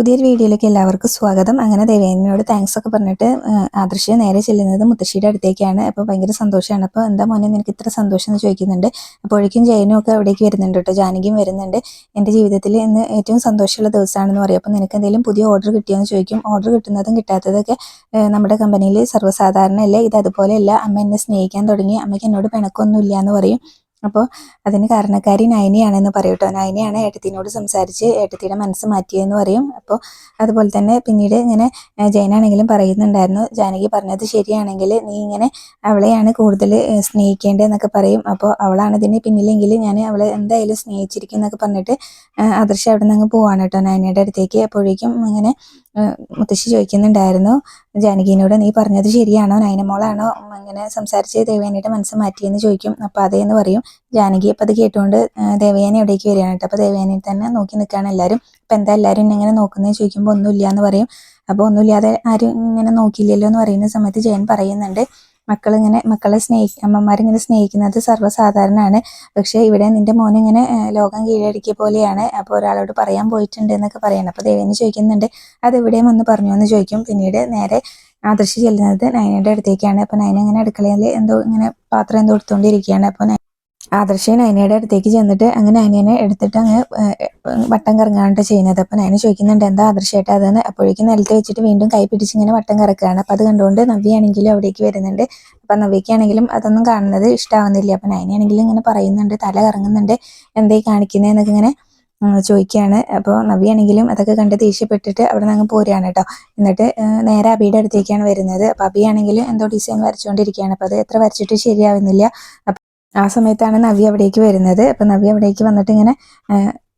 പുതിയൊരു വീഡിയോയിലേക്ക് എല്ലാവർക്കും സ്വാഗതം. അങ്ങനെ ദേവേനോട് താങ്ക്സ് ഒക്കെ പറഞ്ഞിട്ട് ആദർശ് നേരെ ചെല്ലുന്നത് മുത്തശ്ശിയുടെ അടുത്തേക്കാണ്. അപ്പോൾ ഭയങ്കര സന്തോഷമാണ് അപ്പോൾ എന്താ മോനെ നിനക്ക് ഇത്ര സന്തോഷം എന്ന് ചോദിക്കുന്നുണ്ട്. അപ്പോഴേക്കും ജയനും ഒക്കെ അവിടേക്ക് വരുന്നുണ്ട് കേട്ടോ. ജാനകിയും വരുന്നുണ്ട്. എന്റെ ജീവിതത്തിൽ ഇന്ന് ഏറ്റവും സന്തോഷമുള്ള ദിവസമാണെന്ന് പറയും. അപ്പോൾ നിനക്ക് എന്തെങ്കിലും പുതിയ ഓർഡർ കിട്ടിയോ എന്ന് ചോദിക്കും. ഓർഡർ കിട്ടുന്നതും കിട്ടാത്തതൊക്കെ നമ്മുടെ കമ്പനിയിൽ സർവസാധാരണ അല്ലേ ഇത് അതുപോലെയല്ല. അമ്മ എന്നെ സ്നേഹിക്കാൻ തുടങ്ങി. അമ്മയ്ക്ക് എന്നോട് പിണക്കൊന്നുമില്ല എന്ന് പറയും. അപ്പോൾ അതിന് കാരണക്കാരി നയനിയാണെന്ന് പറയും കേട്ടോ. നയനിയാണ് ഏട്ടത്തിനോട് സംസാരിച്ച് ഏട്ടത്തിയുടെ മനസ്സ് മാറ്റിയെന്ന് പറയും. അപ്പോൾ അതുപോലെ തന്നെ പിന്നീട് ഇങ്ങനെ ജയനാണെങ്കിലും പറയുന്നുണ്ടായിരുന്നു. ജാനകി പറഞ്ഞത് ശരിയാണെങ്കിൽ നീ ഇങ്ങനെ അവളെയാണ് കൂടുതൽ സ്നേഹിക്കേണ്ടതെന്നൊക്കെ പറയും. അപ്പോൾ അവളാണ് ഇതിന് പിന്നിലെങ്കിൽ ഞാൻ അവളെ എന്തായാലും സ്നേഹിച്ചിരിക്കും എന്നൊക്കെ പറഞ്ഞിട്ട് ആദർശ് അവിടെ നിന്ന് പോവാണ് കേട്ടോ നയനയുടെ അടുത്തേക്ക്. അപ്പോഴേക്കും ഇങ്ങനെ മുത്തശ്ശി ചോദിക്കുന്നുണ്ടായിരുന്നു ജാനകിനോട് നീ പറഞ്ഞത് ശരിയാണോ? നയനമോളാണോ? അങ്ങനെ സംസാരിച്ച് ദേവേനയുടെ മനസ്സ് മാറ്റിയെന്ന് ചോദിക്കും. അപ്പോൾ അതേന്ന് പറയും. ജാനകി അപ്പം അത് കേട്ടുകൊണ്ട് ദേവയാനി എവിടേക്ക് വരികയാണ് കേട്ടോ. അപ്പോൾ ദേവയാനി തന്നെ നോക്കി നിൽക്കുകയാണ് എല്ലാവരും അപ്പം എന്താ എല്ലാവരും ഇങ്ങനെ നോക്കുന്നത് ചോദിക്കുമ്പോൾ ഒന്നുമില്ല എന്ന് പറയും. അപ്പോൾ ഒന്നുമില്ലാതെ ആരും ഇങ്ങനെ നോക്കിയില്ലല്ലോ എന്ന് പറയുന്ന സമയത്ത് ജയൻ പറയുന്നുണ്ട്. മക്കളിങ്ങനെ മക്കളെ സ്നേഹി അമ്മമാരിങ്ങനെ സ്നേഹിക്കുന്നത് സർവസാധാരണമാണ് പക്ഷേ ഇവിടെ നിന്റെ മോൻ ഇങ്ങനെ ലോകം കീഴടക്കിയ പോലെയാണ്. അപ്പോൾ ഒരാളോട് പറയാൻ പോയിട്ടുണ്ട് എന്നൊക്കെ പറയണം. അപ്പോൾ ദേവേനെ ചോദിക്കുന്നുണ്ട് അത് എവിടെയും വന്ന് പറഞ്ഞു? എന്ന് ചോദിക്കും. പിന്നീട് നേരെ ആദർശി ചെല്ലുന്നത് നയനയുടെ അടുത്തേക്കാണ്. അപ്പോൾ നയന ഇങ്ങനെ അടുക്കളയിൽ എന്തോ ഇങ്ങനെ പാത്രം എന്തോ എടുത്തുകൊണ്ടിരിക്കുകയാണ് അപ്പോൾ ആദർശൻ അനിയുടെ അടുത്തേക്ക് ചെന്നിട്ട് അങ്ങനെ അനിയനെ എടുത്തിട്ട് അങ്ങ് വട്ടം കറങ്ങാണ്ട് ചെയ്യുന്നത്. അപ്പൊ നയന ചോദിക്കുന്നുണ്ട് എന്താ ആദർശമായിട്ട് അതെന്ന് അപ്പോഴേക്കും നിലത്ത് വെച്ചിട്ട് വീണ്ടും കൈ പിടിച്ച് ഇങ്ങനെ വട്ടം കറക്കുകയാണ്. അപ്പൊ അത് കണ്ടുകൊണ്ട് നവ്യാണെങ്കിലും അവിടേക്ക് വരുന്നുണ്ട്. അപ്പൊ നവ്യക്കാണെങ്കിലും അതൊന്നും കാണുന്നത് ഇഷ്ടാവുന്നില്ല. അപ്പൊ നയനാണെങ്കിലും ഇങ്ങനെ പറയുന്നുണ്ട് തല കറങ്ങുന്നുണ്ട് എന്തേ കാണിക്കുന്നതെന്നൊക്കെ ഇങ്ങനെ ചോദിക്കുകയാണ്. അപ്പോൾ നവിയാണെങ്കിലും അതൊക്കെ കണ്ട് ദേഷ്യപ്പെട്ടിട്ട് അവിടെ നിന്ന് അങ്ങ് പോരുകയാണ് കേട്ടോ. എന്നിട്ട് നേരെ അബിയുടെ അടുത്തേക്കാണ് വരുന്നത്. അപ്പോൾ അബിയാണെങ്കിലും എന്തോ ഡിസൈൻ വരച്ചുകൊണ്ടിരിക്കുകയാണ്. അപ്പോൾ അത് എത്ര വരച്ചിട്ട് ശരിയാവുന്നില്ല. ആ സമയത്താണ് നവ്യ അവിടേക്ക് വരുന്നത്. അപ്പം നവ്യ അവിടേക്ക് വന്നിട്ട് ഇങ്ങനെ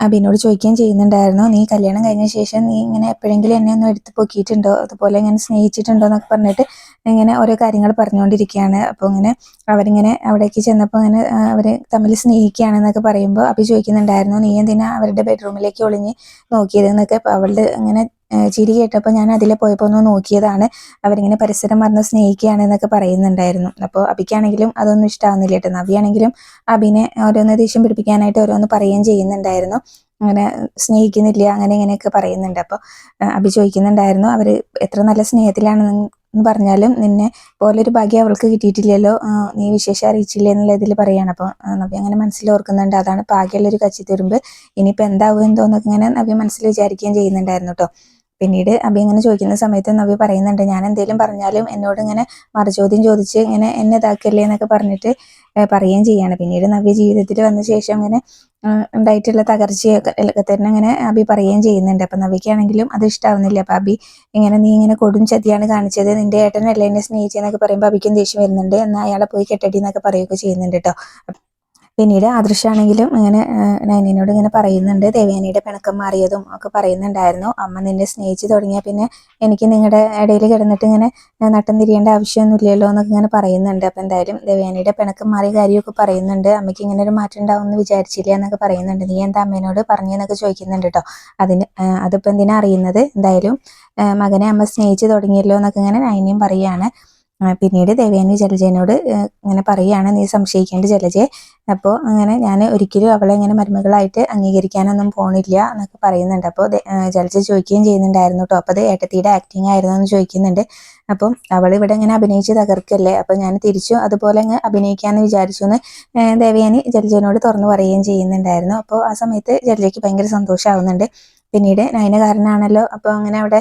അബിനോട് ചോദിക്കുകയും ചെയ്യുന്നുണ്ടായിരുന്നു. നീ കല്യാണം കഴിഞ്ഞ ശേഷം നീ ഇങ്ങനെ എപ്പോഴെങ്കിലും എന്നെ ഒന്ന് എടുത്തു പൊക്കിയിട്ടുണ്ടോ? അതുപോലെ ഇങ്ങനെ സ്നേഹിച്ചിട്ടുണ്ടോ? എന്നൊക്കെ പറഞ്ഞിട്ട് ഇങ്ങനെ ഓരോ കാര്യങ്ങൾ പറഞ്ഞുകൊണ്ടിരിക്കുകയാണ്. അപ്പോൾ ഇങ്ങനെ അവരിങ്ങനെ അവിടേക്ക് ചെന്നപ്പോൾ ഇങ്ങനെ അവർ തമ്മിൽ സ്നേഹിക്കുകയാണെന്നൊക്കെ പറയുമ്പോൾ അബി ചോദിക്കുന്നുണ്ടായിരുന്നു നീ എന്തിനാ അവരുടെ ബെഡ്റൂമിലേക്ക് ഒളിഞ്ഞ് നോക്കിയത്? എന്നൊക്കെ. അപ്പോൾ അവളുടെ ഇങ്ങനെ ചിരി കേട്ടപ്പോൾ ഞാൻ അതിൽ പോയപ്പോൾ ഒന്ന് നോക്കിയതാണ്. അവരിങ്ങനെ പരിസരം മറന്ന് സ്നേഹിക്കുകയാണ് എന്നൊക്കെ പറയുന്നുണ്ടായിരുന്നു. അപ്പോൾ അബിക്കാണെങ്കിലും അതൊന്നും ഇഷ്ടമാവുന്നില്ല കേട്ടോ. നവിയാണെങ്കിലും അബിനെ ഓരോന്ന് ദേഷ്യം പിടിപ്പിക്കാനായിട്ട് ഓരോന്ന് പറയുകയും ചെയ്യുന്നുണ്ടായിരുന്നു. അങ്ങനെ സ്നേഹിക്കുന്നില്ല അങ്ങനെ ഇങ്ങനെയൊക്കെ പറയുന്നുണ്ട്. അപ്പോൾ അബി ചോദിക്കുന്നുണ്ടായിരുന്നു അവർ എത്ര നല്ല സ്നേഹത്തിലാണ് എന്ന് പറഞ്ഞാലും നിന്നെ പോലൊരു ഭാഗ്യം അവൾക്ക് കിട്ടിയിട്ടില്ലല്ലോ. നീ വിശേഷം അറിയിച്ചില്ല എന്നുള്ള ഇതിൽ പറയാണ്. അപ്പോൾ നവ്യ അങ്ങനെ മനസ്സിൽ ഓർക്കുന്നുണ്ട്. അതാണ് ഭാഗ്യമുള്ളൊരു കച്ചി തുരുമ്പ് ഇനിയിപ്പോൾ എന്താവും എന്തോന്നൊക്കെ ഇങ്ങനെ നവ്യ മനസ്സിൽ വിചാരിക്കുകയും ചെയ്യുന്നുണ്ടായിരുന്നു കേട്ടോ. പിന്നീട് അബി അങ്ങനെ ചോദിക്കുന്ന സമയത്ത് നബി പറയുന്നുണ്ട് ഞാൻ എന്തെങ്കിലും പറഞ്ഞാലും എന്നോട് ഇങ്ങനെ മറുചോദ്യം ചോദിച്ച് ഇങ്ങനെ എന്നെ ഇതാക്കല്ലേ എന്നൊക്കെ പറഞ്ഞിട്ട് പറയുകയും ചെയ്യാണ്. പിന്നീട് നവ്യ ജീവിതത്തിൽ വന്ന ശേഷം ഇങ്ങനെ ഉണ്ടായിട്ടുള്ള തകർച്ചയൊക്കെ തന്നെ അങ്ങനെ അബി പറയുകയും ചെയ്യുന്നുണ്ട്. അപ്പം നവിക്കാണെങ്കിലും അത് ഇഷ്ടാവുന്നില്ല. അപ്പം അബി ഇങ്ങനെ നീ ഇങ്ങനെ കൊടും ചതിയാണ് കാണിച്ചത്. നിന്റെ ഏട്ടനല്ലേ എന്നെ സ്നേഹിച്ചെന്നൊക്കെ പറയുമ്പോൾ അബിക്കും ദേഷ്യം വരുന്നുണ്ട്. എന്നാൽ അയാളെ പോയി കെട്ടടി എന്നൊക്കെ പറയുകയൊക്കെ ചെയ്യുന്നുണ്ട് കേട്ടോ പിന്നീട് ആദൃശാണെങ്കിലും ഇങ്ങനെ നൈനിനോട് ഇങ്ങനെ പറയുന്നുണ്ട്. ദേവയാനിയുടെ പിണക്കം മാറിയതും ഒക്കെ പറയുന്നുണ്ടായിരുന്നു. അമ്മ നിന്നെ സ്നേഹിച്ചു തുടങ്ങിയാൽ പിന്നെ എനിക്ക് നിങ്ങളുടെ ഇടയിൽ കിടന്നിട്ട് ഇങ്ങനെ നട്ടം തിരിയേണ്ട ആവശ്യമൊന്നുമില്ലല്ലോ എന്നൊക്കെ ഇങ്ങനെ പറയുന്നുണ്ട്. അപ്പം എന്തായാലും ദേവയാനിയുടെ പിണക്കം മാറിയ കാര്യമൊക്കെ പറയുന്നുണ്ട്. അമ്മയ്ക്ക് ഇങ്ങനെ ഒരു മാറ്റം ഉണ്ടാവും എന്ന് വിചാരിച്ചില്ല എന്നൊക്കെ പറയുന്നുണ്ട്. നീ എന്താ അമ്മേനോട് പറഞ്ഞെന്നൊക്കെ ചോദിക്കുന്നുണ്ട് കേട്ടോ. അതിന് അതിപ്പോൾ എന്തിനാ അറിയുന്നത്? എന്തായാലും മകനെ അമ്മ സ്നേഹിച്ചു തുടങ്ങിയല്ലോ എന്നൊക്കെ ഇങ്ങനെ നൈനിയും പറയുകയാണ് പിന്നീട് ദേവയാനി ജലജയനോട് ഇങ്ങനെ പറയുകയാണ് നീ സംശയിക്കേണ്ട ജലജയെ അപ്പോൾ അങ്ങനെ ഞാൻ ഒരിക്കലും അവളെ ഇങ്ങനെ മരുമകളായിട്ട് അംഗീകരിക്കാനൊന്നും പോണില്ല എന്നൊക്കെ പറയുന്നുണ്ട്. അപ്പോൾ ജലജ ചോദിക്കുകയും ചെയ്യുന്നുണ്ടായിരുന്നു കേട്ടോ അപ്പോൾ അത് ഏട്ടത്തിയുടെ ആക്ടിങ് ആയിരുന്നു എന്ന് ചോദിക്കുന്നുണ്ട്. അപ്പം അവൾ ഇവിടെ ഇങ്ങനെ അഭിനയിച്ച് തകർക്കല്ലേ? അപ്പം ഞാൻ തിരിച്ചു അതുപോലെ അങ്ങ് അഭിനയിക്കാമെന്ന് വിചാരിച്ചു എന്ന് ദേവയാനി ജലജനോട് തുറന്നു പറയുകയും ചെയ്യുന്നുണ്ടായിരുന്നു. അപ്പോൾ ആ സമയത്ത് ജലജയ്ക്ക് ഭയങ്കര സന്തോഷമാവുന്നുണ്ട് പിന്നീട് നയനകാരനാണല്ലോ അപ്പോൾ അങ്ങനെ അവിടെ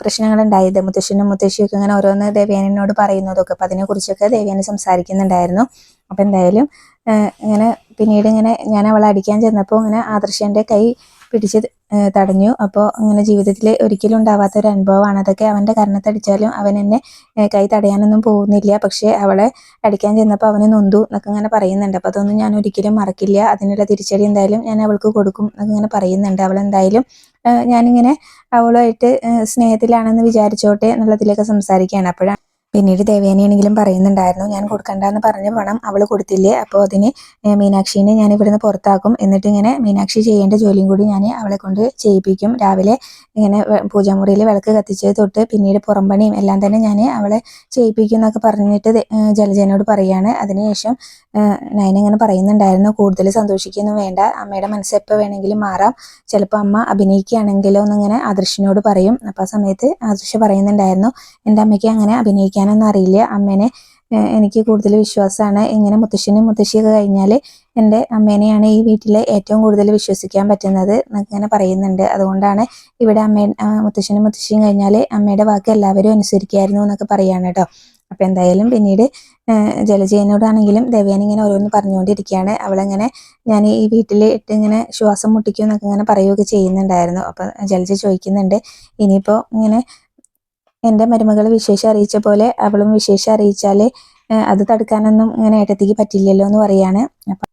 പ്രശ്നങ്ങൾ ഉണ്ടായത് മുത്തശ്ശനും മുത്തശ്ശിയൊക്കെ ഇങ്ങനെ ഓരോന്ന് ദേവ്യാനോട് പറയുന്നതൊക്കെ. അപ്പോൾ അതിനെക്കുറിച്ചൊക്കെ ദേവ്യാനി സംസാരിക്കുന്നുണ്ടായിരുന്നു. അപ്പോൾ എന്തായാലും ഇങ്ങനെ പിന്നീട് ഇങ്ങനെ ഞാൻ അവളെ അടിക്കാൻ ചെന്നപ്പോൾ ഇങ്ങനെ ആദർശന്റെ കൈ പിടിച്ച് തടഞ്ഞു. അപ്പോൾ അങ്ങനെ ജീവിതത്തിൽ ഒരിക്കലും ഉണ്ടാവാത്ത ഒരു അനുഭവമാണ്. അതൊക്കെ അവന്റെ കരണത്തടിച്ചാലും അവൻ എന്നെ കൈ തടയാനൊന്നും പോകുന്നില്ല. പക്ഷേ അവളെ അടിക്കാൻ ചെന്നപ്പോൾ അവന് നൊന്തു എന്നൊക്കെ ഇങ്ങനെ പറയുന്നുണ്ട്. അപ്പോൾ അതൊന്നും ഞാൻ ഒരിക്കലും മറക്കില്ല. അതിനുള്ള തിരിച്ചടി എന്തായാലും ഞാൻ അവൾക്ക് കൊടുക്കും എന്നൊക്കെ ഇങ്ങനെ പറയുന്നുണ്ട്. അവൾ എന്തായാലും ഞാനിങ്ങനെ അവളുമായിട്ട് സ്നേഹത്തിലാണെന്ന് വിചാരിച്ചോട്ടെ എന്നുള്ളതിലൊക്കെ സംസാരിക്കുകയാണ്. അപ്പോഴാണ് പിന്നീട് ദേവേനയാണെങ്കിലും പറയുന്നുണ്ടായിരുന്നു ഞാൻ കൊടുക്കണ്ടെന്ന് പറഞ്ഞ പണം അവൾ കൊടുത്തില്ലേ? അപ്പോൾ അതിന് മീനാക്ഷീനെ ഞാൻ ഇവിടുന്ന് പുറത്താക്കും. എന്നിട്ട് ഇങ്ങനെ മീനാക്ഷി ചെയ്യേണ്ട ജോലിയും കൂടി ഞാൻ അവളെ കൊണ്ട് ചെയ്യിപ്പിക്കും. രാവിലെ ഇങ്ങനെ പൂജാമുറിയിൽ വിളക്ക് കത്തിച്ചത് തൊട്ട് പിന്നീട് പുറംപണിയും എല്ലാം തന്നെ ഞാൻ അവളെ ചെയ്യിപ്പിക്കും എന്നൊക്കെ പറഞ്ഞിട്ട് ജലജനോട് പറയാണ്. അതിനുശേഷം നയന പറയുന്നുണ്ടായിരുന്നു കൂടുതൽ സന്തോഷിക്കൊന്നും വേണ്ട. അമ്മയുടെ മനസ്സ് എപ്പോൾ വേണമെങ്കിലും മാറാം. ചിലപ്പോൾ അമ്മ അഭിനയിക്കുകയാണെങ്കിലോ എന്നിങ്ങനെ ആദർശിനോട് പറയും. അപ്പോൾ ആ സമയത്ത് അദൃശ്യ പറയുന്നുണ്ടായിരുന്നു എന്റെ അമ്മയ്ക്ക് അങ്ങനെ അഭിനയിക്കാനൊന്നും അറിയില്ല. അമ്മേനെ എനിക്ക് കൂടുതൽ വിശ്വാസമാണ്. ഇങ്ങനെ മുത്തശ്ശനും മുത്തശ്ശിയൊക്കെ കഴിഞ്ഞാൽ എന്റെ അമ്മേനെയാണ് ഈ വീട്ടിൽ ഏറ്റവും കൂടുതൽ വിശ്വസിക്കാൻ പറ്റുന്നത് ഇങ്ങനെ പറയുന്നുണ്ട്. അതുകൊണ്ടാണ് ഇവിടെ അമ്മേ മുത്തശ്ശനും മുത്തശ്ശിയും കഴിഞ്ഞാൽ അമ്മയുടെ വാക്ക് എല്ലാവരും അനുസരിക്കായിരുന്നു എന്നൊക്കെ പറയാണ് കേട്ടോ. അപ്പോൾ എന്തായാലും പിന്നീട് ജലജയനോടാണെങ്കിലും ദേവയാനി ഇങ്ങനെ ഓരോന്ന് പറഞ്ഞുകൊണ്ടിരിക്കുകയാണ്. അവളങ്ങനെ ഞാൻ ഈ വീട്ടിൽ ഇട്ട് ഇങ്ങനെ ശ്വാസം മുട്ടിക്കും എന്നൊക്കെ ഇങ്ങനെ പറയുകയൊക്കെ ചെയ്യുന്നുണ്ടായിരുന്നു. അപ്പോൾ ജലജ ചോദിക്കുന്നുണ്ട് ഇനിയിപ്പോൾ ഇങ്ങനെ എന്റെ മരുമകൾ വിശേഷം അറിയിച്ച പോലെ അവളും വിശേഷം അറിയിച്ചാൽ അത് തടുക്കാനൊന്നും ഇങ്ങനെ ഏട്ടത്തിക്ക് പറ്റില്ലല്ലോ എന്ന് പറയാണ്. അപ്പം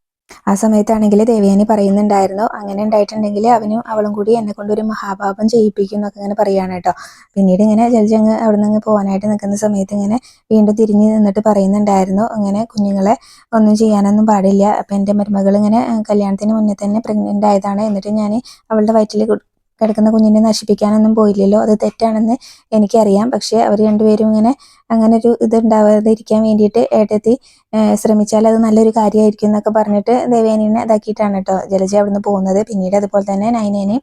ആ സമയത്താണെങ്കിൽ ദേവയാനി പറയുന്നുണ്ടായിരുന്നു. അങ്ങനെ ഉണ്ടായിട്ടുണ്ടെങ്കിൽ അവനും അവളും കൂടി എന്നെ കൊണ്ടൊരു മഹാപാപം ചെയ്യിപ്പിക്കും എന്നൊക്കെ ഇങ്ങനെ പറയാണ് കേട്ടോ. പിന്നീട് ഇങ്ങനെ ജലജങ്ങ് അവിടെ നിന്ന് പോകാനായിട്ട് നിൽക്കുന്ന സമയത്ത് ഇങ്ങനെ വീണ്ടും തിരിഞ്ഞ് നിന്നിട്ട് പറയുന്നുണ്ടായിരുന്നു. അങ്ങനെ കുഞ്ഞുങ്ങളെ ഒന്നും ചെയ്യാനൊന്നും പാടില്ല. അപ്പം എന്റെ മരുമകൾ ഇങ്ങനെ കല്യാണത്തിന് മുന്നേ തന്നെ പ്രഗ്നന്റ് ആയതാണ്. എന്നിട്ട് ഞാൻ അവളുടെ വയറ്റിൽ കിടക്കുന്ന കുഞ്ഞിനെ നശിപ്പിക്കാനൊന്നും പോയില്ലല്ലോ. അത് തെറ്റാണെന്ന് എനിക്കറിയാം. പക്ഷേ അവർ രണ്ടുപേരും ഇങ്ങനെ അങ്ങനെ ഒരു ഇത് ഇരിക്കാൻ വേണ്ടിയിട്ട് ഏട്ടത്തി ശ്രമിച്ചാൽ അത് നല്ലൊരു കാര്യമായിരിക്കും എന്നൊക്കെ പറഞ്ഞിട്ട് ദേവേനെ ഇതാക്കിയിട്ടാണ് കേട്ടോ ജലജ അവിടുന്ന് പോകുന്നത്. പിന്നീട് അതുപോലെ തന്നെ നൈനേനെയും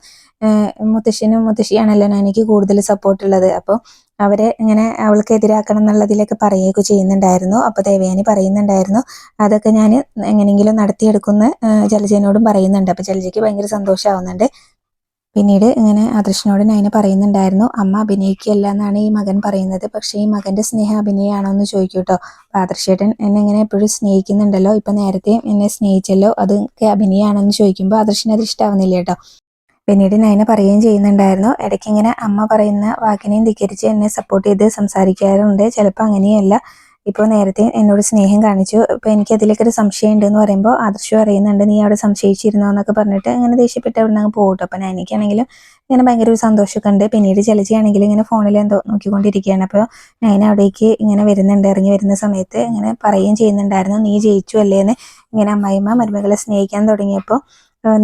മുത്തശ്ശനും മുത്തശ്ശിയാണല്ലോ നൈനയ്ക്ക് കൂടുതൽ സപ്പോർട്ടുള്ളത് അപ്പോൾ അവരെ ഇങ്ങനെ അവൾക്ക് എതിരാക്കണം എന്നുള്ളതിലൊക്കെ പറയുകയൊക്കെ ചെയ്യുന്നുണ്ടായിരുന്നു. അപ്പോൾ ദേവയാനി പറയുന്നുണ്ടായിരുന്നു അതൊക്കെ ഞാൻ എങ്ങനെയെങ്കിലും നടത്തിയെടുക്കുമെന്ന് ജലജനോടും പറയുന്നുണ്ട്. അപ്പോൾ ജലജയ്ക്ക് ഭയങ്കര സന്തോഷമാവുന്നുണ്ട്. പിന്നീട് ഇങ്ങനെ അദൃശ്യനോട് നൈന പറയുന്നുണ്ടായിരുന്നു അമ്മ അഭിനയിക്കുകയല്ല എന്നാണ് ഈ മകൻ പറയുന്നത് പക്ഷേ ഈ മകന്റെ സ്നേഹം അഭിനയമാണോ എന്ന് ചോദിക്കൂ കേട്ടോ ആദർശേട്ടൻ എന്നെ ഇങ്ങനെ എപ്പോഴും സ്നേഹിക്കുന്നുണ്ടല്ലോ ഇപ്പം നേരത്തെ എന്നെ സ്നേഹിച്ചല്ലോ അതൊക്കെ അഭിനയമാണോ എന്ന് ചോദിക്കുമ്പോൾ ആദർശന് അത് ഇഷ്ടാവുന്നില്ല കേട്ടോ. പിന്നീട് നൈന പറയുകയും ചെയ്യുന്നുണ്ടായിരുന്നു ഇടയ്ക്ക് ഇങ്ങനെ അമ്മ പറയുന്ന വാക്കിനെയും ധിക്കരിച്ച് എന്നെ സപ്പോർട്ട് ചെയ്ത് സംസാരിക്കാറുണ്ട് ചിലപ്പോൾ അങ്ങനെയല്ല. ഇപ്പോൾ നേരത്തെ എന്നോട് സ്നേഹം കാണിച്ചു. ഇപ്പോൾ എനിക്ക് അതിലേക്കൊരു സംശയം ഉണ്ടെന്ന് പറയുമ്പോൾ ആദർശ് പറയുന്നുണ്ട് നീ അവിടെ സംശയിച്ചിരുന്നോ? എന്നൊക്കെ പറഞ്ഞിട്ട് അങ്ങനെ ദേഷ്യപ്പെട്ട് അവിടെ നിന്ന് പോകട്ടോ അപ്പം നൈനയ്ക്കാണെങ്കിലും ഇങ്ങനെ ഭയങ്കര ഒരു സന്തോഷമൊക്കെ ഉണ്ട് പിന്നീട് ജലജയാണെങ്കിൽ ഇങ്ങനെ ഫോണിൽ എന്തോ നോക്കിക്കൊണ്ടിരിക്കുകയാണ്. അപ്പോൾ നൈന അവിടേക്ക് ഇങ്ങനെ വരുന്നുണ്ട് ഇറങ്ങി വരുന്ന സമയത്ത് ഇങ്ങനെ പറയുകയും ചെയ്യുന്നുണ്ടായിരുന്നു നീ ജയിച്ചു അല്ലേ എന്ന് ഇങ്ങനെ അമ്മായിമ്മ മരുമകളെ സ്നേഹിക്കാൻ തുടങ്ങിയപ്പോൾ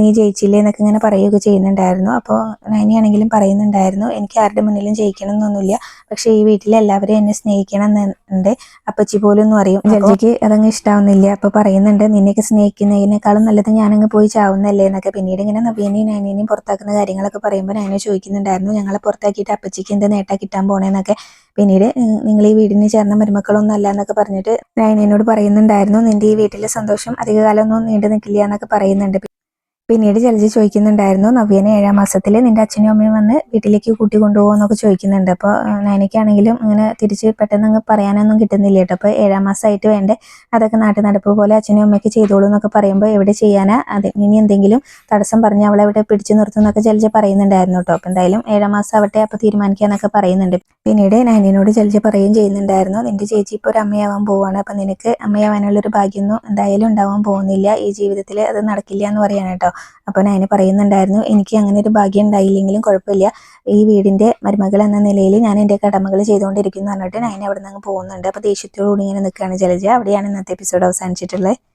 നീ ജയിച്ചില്ലേ എന്നൊക്കെ ഇങ്ങനെ പറയുകയൊക്കെ ചെയ്യുന്നുണ്ടായിരുന്നു. അപ്പോൾ നൈനിയാണെങ്കിലും പറയുന്നുണ്ടായിരുന്നു എനിക്ക് ആരുടെ മുന്നിലും ജയിക്കണം എന്നൊന്നുമില്ല. പക്ഷേ ഈ വീട്ടിലെ എല്ലാവരും എന്നെ സ്നേഹിക്കണം എന്നുണ്ട്. അപ്പച്ചി പോലും എന്ന് പറയും ജഡ്ജിക്ക് അതങ്ങ് ഇഷ്ടാവുന്നില്ല. അപ്പൊ പറയുന്നുണ്ട് നിന്നെയൊക്കെ സ്നേഹിക്കുന്നതിനേക്കാളും നല്ലത് ഞാനങ്ങ് പോയി ചാവുന്നല്ലേ എന്നൊക്കെ. പിന്നീട് ഇങ്ങനെ നവീനെയും നൈനേനെയും പുറത്താക്കുന്ന കാര്യങ്ങളൊക്കെ പറയുമ്പോൾ നൈനെ ചോദിക്കുന്നുണ്ടായിരുന്നു ഞങ്ങളെ പുറത്താക്കിയിട്ട് അപ്പച്ചിക്ക് എന്ത് നേട്ടാ കിട്ടാൻ പോണേന്നൊക്കെ? പിന്നീട് നിങ്ങൾ ഈ വീടിന് ചേർന്ന മരുമക്കളൊന്നും അല്ല എന്നൊക്കെ പറഞ്ഞിട്ട് നൈനയോട് പറയുന്നുണ്ടായിരുന്നു നിന്റെ ഈ വീട്ടിലെ സന്തോഷം അധികകാലമൊന്നും നീണ്ടു നിൽക്കില്ല എന്നൊക്കെ പറയുന്നുണ്ട്. പിന്നീട് ജലജ ചോദിക്കുന്നുണ്ടായിരുന്നു നവ്യനെ ഏഴാം മാസത്തിൽ നിന്റെ അച്ഛനും അമ്മയും വന്ന് വീട്ടിലേക്ക് കൂട്ടി കൊണ്ടുപോകുമെന്നൊക്കെ ചോദിക്കുന്നുണ്ട് അപ്പോൾ നയനയ്ക്കാണെങ്കിലും അങ്ങനെ തിരിച്ച് പെട്ടെന്ന് അങ്ങ് പറയാനൊന്നും കിട്ടുന്നില്ല കേട്ടോ. അപ്പോൾ ഏഴാം മാസമായിട്ട് വേണ്ടേ അതൊക്കെ നാട്ടു നടപ്പ് പോലെ അച്ഛനും അമ്മയ്ക്ക് ചെയ്തോളൂ എന്നൊക്കെ പറയുമ്പോൾ എവിടെ ചെയ്യാനാ? അത് ഇനി എന്തെങ്കിലും തടസ്സം പറഞ്ഞ് അവളെ ഇവിടെ പിടിച്ചു നിർത്തുന്നൊക്കെ ജലജ പറയുന്നുണ്ടായിരുന്നു കേട്ടോ. അപ്പോൾ എന്തായാലും ഏഴാം മാസം ആവട്ടെ അപ്പോൾ തീരുമാനിക്കാന്നൊക്കെ പറയുന്നുണ്ട്. പിന്നീട് നയനിനോട് ജലജ പറയുകയും ചെയ്യുന്നുണ്ടായിരുന്നു നിന്റെ ചേച്ചി ഇപ്പോൾ ഒരു അമ്മയാവാൻ പോവാണ്. അപ്പം നിനക്ക് അമ്മയാവാനുള്ളൊരു ഭാഗ്യമൊന്നും എന്തായാലും ഉണ്ടാവാൻ പോകുന്നില്ല. ഈ ജീവിതത്തിൽ അത് നടക്കില്ല എന്ന് പറയാണ് കേട്ടോ. അപ്പോൾ നയന പറയുന്നുണ്ടായിരുന്നു എനിക്ക് അങ്ങനെ ഒരു ഭാഗ്യം ഉണ്ടായില്ലെങ്കിലും കുഴപ്പമില്ല. ഈ വീടിന്റെ മരുമകൾ എന്ന നിലയിൽ ഞാൻ എന്റെ കടമകൾ ചെയ്തുകൊണ്ടിരിക്കുന്നു പറഞ്ഞിട്ട് നയന അവിടെ നിന്ന് പോകുന്നുണ്ട്. അപ്പോൾ ദേഷ്യത്തോടുകൂടി ഇങ്ങനെ നിൽക്കുകയാണ് ജലജ. അവിടെയാണ് ഇന്നത്തെ എപ്പിസോഡ് അവസാനിച്ചിട്ടുള്ളത്.